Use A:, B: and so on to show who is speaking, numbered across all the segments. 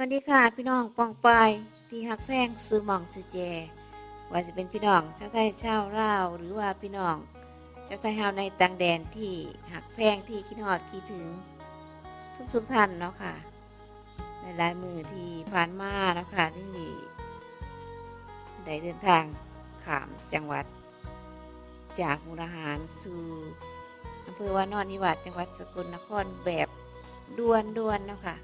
A: วัสดีค่ะ พี่น้องปองปายที่หักแพงซื้อมองสุแจ ว่าจะเป็นพี่น้องชาวไทยชาวลาวหรือว่าพี่น้องชาวไทยเฮาในต่างแดนที่หักแพงที่คิดฮอดคิดถึง ทุกทุกท่านเนาะค่ะในหลายมือที่ผ่านมาเนาะค่ะที่ได้เดินทางขามจังหวัด จากมุกดาหารสู่อำเภอวานอนนิวาสจังหวัดสกลนครแบบด่วนๆเนาะค่ะ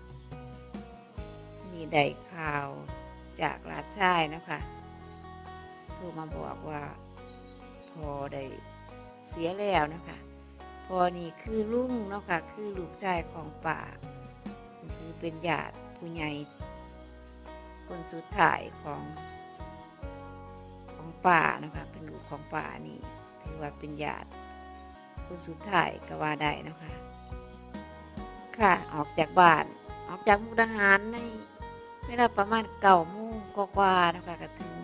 A: นี่ได้ข่าวจากราชชายนะคะโทรมาบอกว่าพอได้เสียแล้วนะคะพอนี่คือลุงเนาะค่ะคือลูกชายของป่าคือเป็นญาติผู้ใหญ่คนสุดท้ายของของป่านะคะเป็นลูกของป่านี่ถือว่าเป็นญาติคนสุดท้ายก็ว่าได้นะคะค่ะออกจากบ้านออกจากมุกดาหารใน เวลาประมาณเก่าโมงกว่าๆนะคะก็ถึง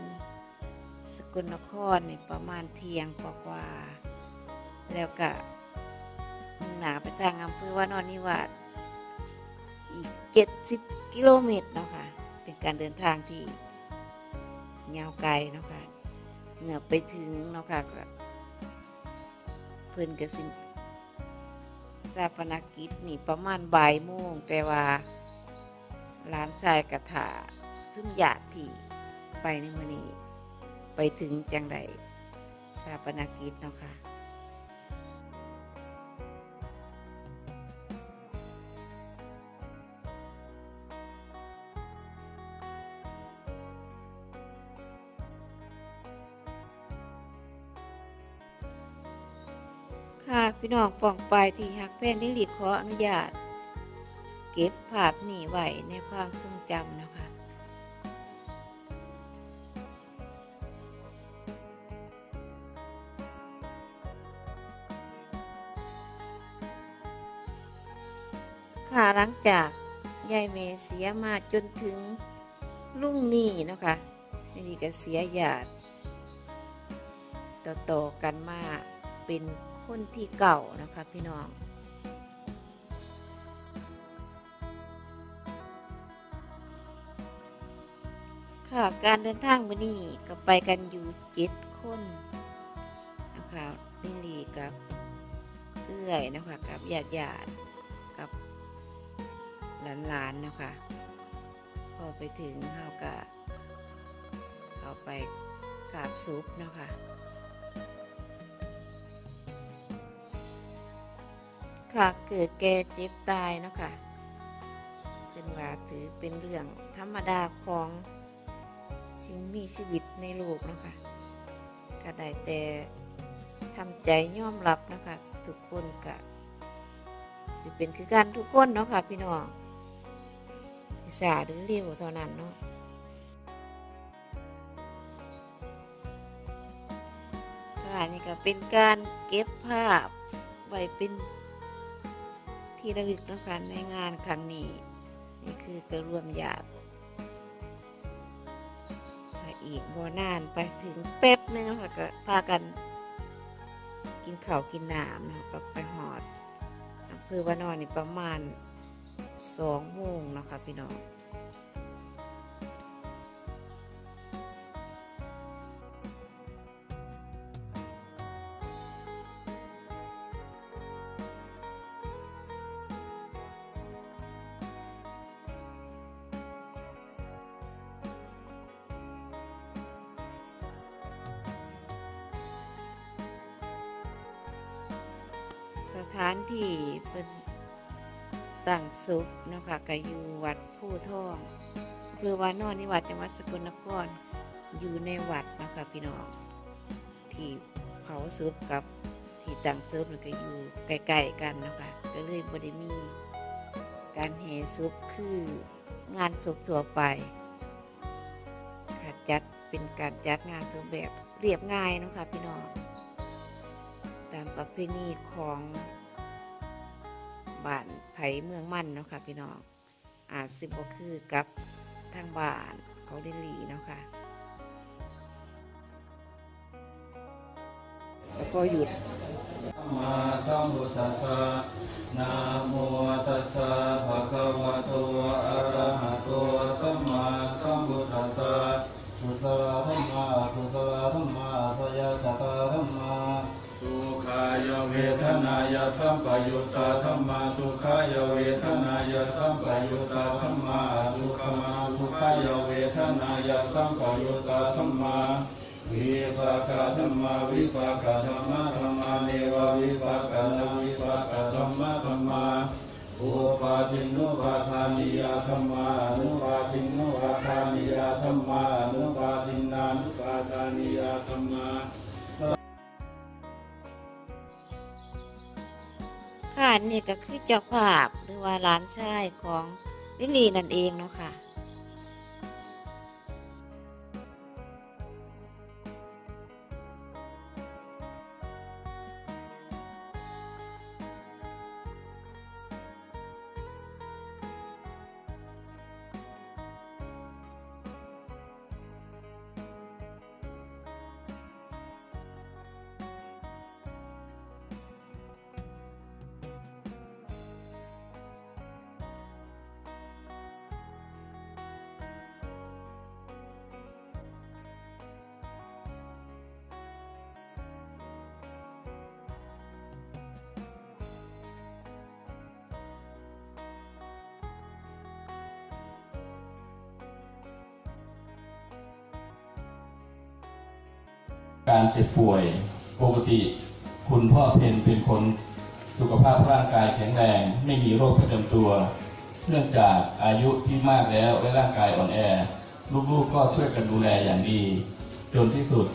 A: สกลนครนี่ประมาณเที่ยงกว่าๆแล้วก็มุ่งหนาไปทางอำเภอวานอนนิวาสอีก70กิโลเมตรเนาะค่ะเป็นการเดินทางที่ยาวไกลเนาะค่ะเมื่อไปถึงเนาะค่ะก็เพิ่นก็สิชาปนกิจนี่ประมาณบ่ายโมงแต่ว่า หลานชายกระถาซุ่มญาติที่ไปในมือนี้ ไปถึงจังใดชาปนกิจเนาะค่ะค่ะพี่น้องป่องไปายที่หักแพงได้หลีกขออนุญาต เก็บภาพนี้ไว้ในความทรงจำนะคะ ค่ะหลังจากยายเมเสียมาจนถึงลุงนี่เนะคะนี่ก็เสียญาติต่อๆกันมาเป็นคนที่เก่านะคะพี่น้อง ค่ะการเดินทางวันนี้ก็ไปกันอยู่เจ็ดคนนะคะลิลลี่กับเอื้อยนะคะกับญาติญาติกับหลานๆนะคะพอไปถึงเขาก็เขาไปกราบซุปนะคะค่ะเกิดแก่เจ็บตายเนาะค่ะเป็นว่าถือเป็นเรื่องธรรมดาของ สิ่งมีชีวิตในโลกนะคะก็ได้แต่ทำใจยอมรับนะคะทุกคนก็สิเป็นคือกันทุกคนเนาะค่ะพี่น้องสิสาหรือเร็วเท่านั้นเนาะค่ะนี่ก็เป็นการเก็บภาพไว้เป็นที่ระลึกนะคะในงานครั้งนี้ นี่คือกระรวมญาติ อีกบ่นานไปถึงแป๊บนึงนะคะก็พากัน กินข้าวกินน้ำนะคะไปหอดอำเภอวานอนนี่ประมาณสองโมงนะคะพี่น้อง ถานที่เป็นตั้งซุปเนาะคะก็อยู่วัดผู้ท่องอำเภอวานอนนิวัดจังหวัดสกลนครอยู่ในวัดเนาะคะพี่น้องที่เผาซุปกับที่ตั้งซุปมันก็อยู่ใกล้ๆกันเนาะคะก็เลยบ่ได้มีการเฮซุปคืองานศพทั่วไปค่ะจัดเป็นการจัดงานศพแบบเรียบง่ายเนาะคะพี่น้องตามประเพณีของ บ้านไผเมืองมันเนาะค่ะพี่น้องอาจสิบก็คือกับทางบ้านเขาเดลีเนาะค่ะแล้วก็หยุด
B: มาสัมพุทธัสสะนะโมตัสสะภะคะวะโตอะระหะโต มาวิภาคธรรมะธรรมาเนววิภาคนาวิภาคธรรมะธรรมาอุปาทินนุปาทานิยาธรรมานุปาทินนุปาทานิยาธรรมานุปาทินานุปาทานิยาธรรมา
A: ค่ะนี่ก็คือเจ้าภาพหรือว่าหลานชายของลิลีนั่นเองเนาะค่ะ
C: การเจ็บป่วยปกติ คุณพ่อเพนเป็นคนสุขภาพร่างกายแข็งแรง ไม่มีโรคประจำตัว เนื่องจากอายุที่มากแล้วและร่างกายอ่อนแอ ลูกๆก็ช่วยกันดูแลอย่างดี จนที่สุด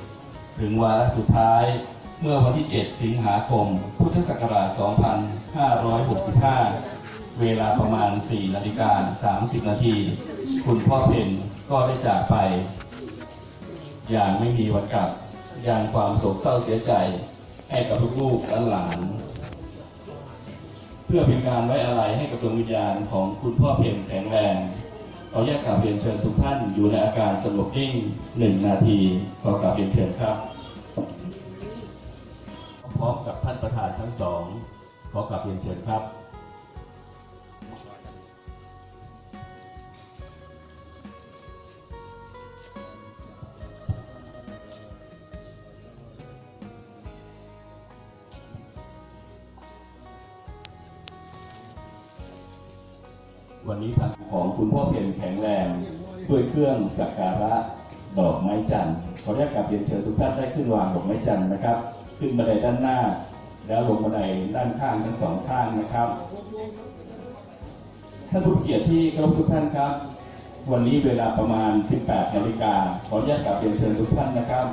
C: ถึงวาระสุดท้าย เมื่อวันที่1สิงหาคม พุทธศักราช 2565 เวลาประมาณ 4 นาฬิกา 30 นาที คุณพ่อเพนก็ได้จากไป อย่างไม่มีวันกลับ ย่างความโศกเศร้าเสียใจให้กับลูกๆและหลานเพื่อเป็นการไว้อะไรให้กับดวงวิญญาณของคุณพ่อเพียงแข็งแรงขออนุญาตกราบเรียนเชิญทุกท่านอยู่ในอาการสงบนิ่งหนึ่งนาทีขอกราบเรียนเชิญครับ พร้อมกับท่านประธานทั้งสองขอกราบเรียนเชิญครับ วันนี้ทางของคุณพ่อเพียรแข็งแรงด้วยเครื่องสักการะดอกไม้จันทร์ขออนุญาตกราบเรียนเชิญทุกท่านได้ขึ้นวางดอกไม้จันทร์นะครับ ขึ้นบันไดด้านหน้า แล้วลงบันไดด้านข้างทั้งสองข้างนะครับท่านผู้เกียรติที่เคารพทุกท่านครับ วันนี้เวลาประมาณ 18นาฬิกาขออนุญาตกราบเรียนเชิญทุกท่านนะครับ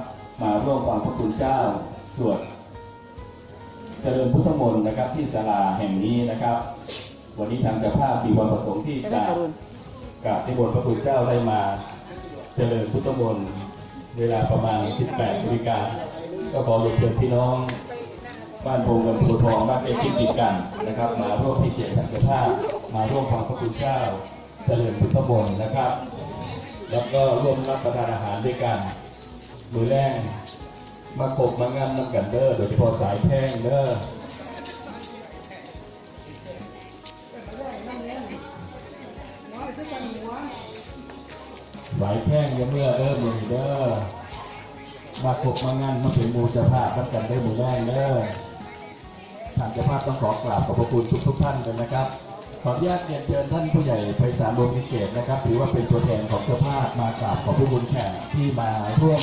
C: มาร่วมฟังพระคุณเจ้าสวดเจริญพุทธมนต์นะครับที่ศาลาแห่งนี้นะครับ วันนี้ทางเจ้าภาพมีความประสงค์ที่จะกราบที่บนพระคุณเจ้าได้มา เจริญพุทธมนต์เวลาประมาณ 18นาฬิกาก็ขอเรียนเชิญพี่น้อง บ้านโพงกันโพทองบ้านเอ็ที่ติดกันนะครับ มาร่วมพิธีทางเจ้าภาพมาร่วมฟังพระคุณเจ้า เจริญพุทธมนต์นะครับ แล้วก็ร่วมรับประทานอาหารด้วยกันมือแรกมากบมางานน้ำกันเด้อโดยเฉพาะสายแพงเด้อ สายแพร่งยังเมื่อเริ่มมือเด้อมาขบมางานมาเป็นมูจะภาพรับกันได้หมูแรงเด้อทางเจ้าภาพต้องขอกราบขอบพระคุณทุกทุกท่านกันนะครับ ขออนุญาตเรียนเชิญท่านผู้ใหญ่ไพศาลดวงเกตนะครับ ถือว่าเป็นตัวแทนของเจ้าภาพมากราบขอบพระคุณแขกที่มาร่วม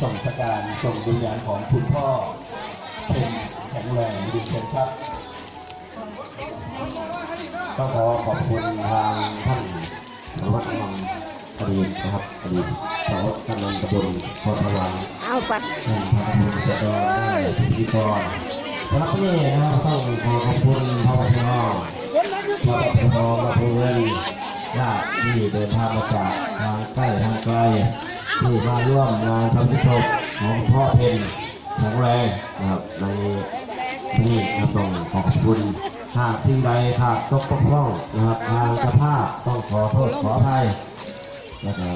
C: ส่งสการส่งวิญญาณของคุณพ่อเป็นแข็งแรงดีเชิญครับ
D: ก็ขอขอบคุณทาง นะครับอดีตสารวัตรกำนันตำบลพรทวัน
A: เอาไป
D: ท่านพระพุทธเจ้าได้สิทธิกรสำหรับที่นี่นะครับต้องขอขอบคุณพ่อพ่อพ่อพ่อมาพูนญาติที่เดินทางมาจากทางใกล้ทางไกลที่มาร่วมงานทำพิธีของพ่อเพนแข็งแรงนะครับในที่นี่นะครับต้องขอบคุณหากที่ใดขาดตกบกพร่องนะครับทางเจ้าภาพต้องขอโทษขออภัย แล้วก็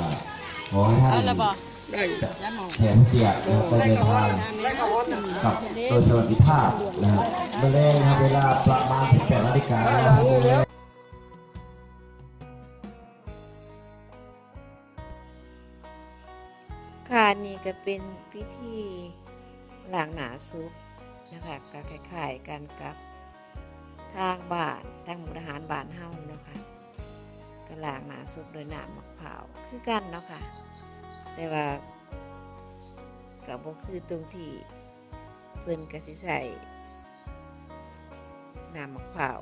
D: ขอให้ท่านแถมเกียรตินะครับได้เดินทางกับโดยสวัสดิภาพนะครับเมื่อแรกนะครับเวลาประมาณ18นาฬิกานะครับ
A: ค่ะนี่ก็เป็นพิธีหลางหนาซุปนะคะก็คล้ายๆกันกับทางบ้านทางหมุทหารบ้านเฮาเนาะคะ ล้างหน้าซุปโดวยน้ำมะพร้าวคือกันเนาะค่ะ แต่ว่ากับบ่คือตรงที่เพิ่นก็สิใส่น้ำมะพร้าว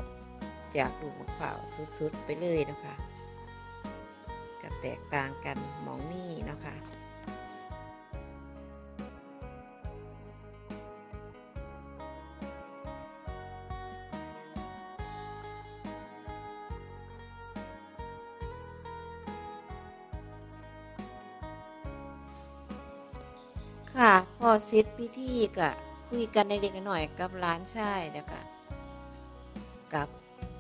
A: จากลูกมะพร้าวสุดๆไปเลยเนาะค่ะก็แตกต่างกันมองนี่เนาะค่ะ ค่ะพอเสร็จพิธีก็คุยกันในเด็กหน่อยกับร้านชายแล้วก็กับ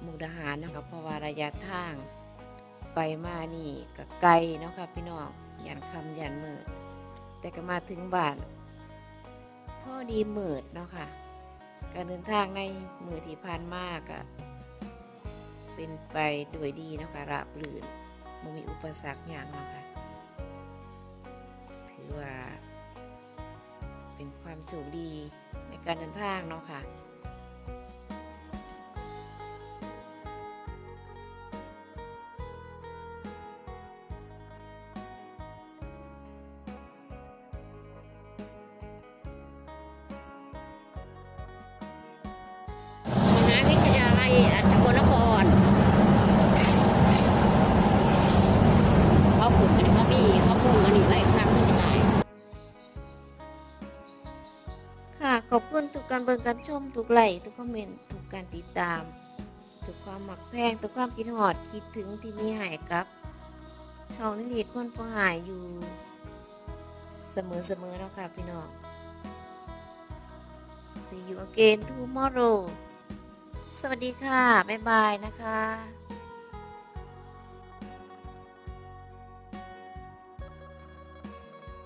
A: มุกดาหารนะคะเพราะว่าระยะทาง ไปมานี่ก็ไกลเนาะค่ะพี่น้องยันคำยันมืดแต่ก็มาถึงบ้านพ่อดีมืดเนาะค่ะ การเดินทางในมือที่ผ่านมากก็เป็นไปด้วยดีเนาะค่ะราบรื่นไม่มีอุปสรรคอย่างเนาะค่ะ เป็นความโชคดีในการเดินทางเนาะค่ะ
E: มหาวิทยาลัยอัศกลนครเขาขุดเป็นเขามีเขาพุ่งมาหนีไว้ครั้
A: เบิ่งการชมทุกไลค์ทุกคอมเมนต์ทุกการติดตาม ทุกความหมักแพงทุกความคิดหอดคิดถึงที่มีหายกับ ช่องนิลีคนผู้หายอยู่ เสมอๆเนาะค่ะพี่น้อง See you again tomorrow สวัสดีค่ะ บ๊ายบายนะคะ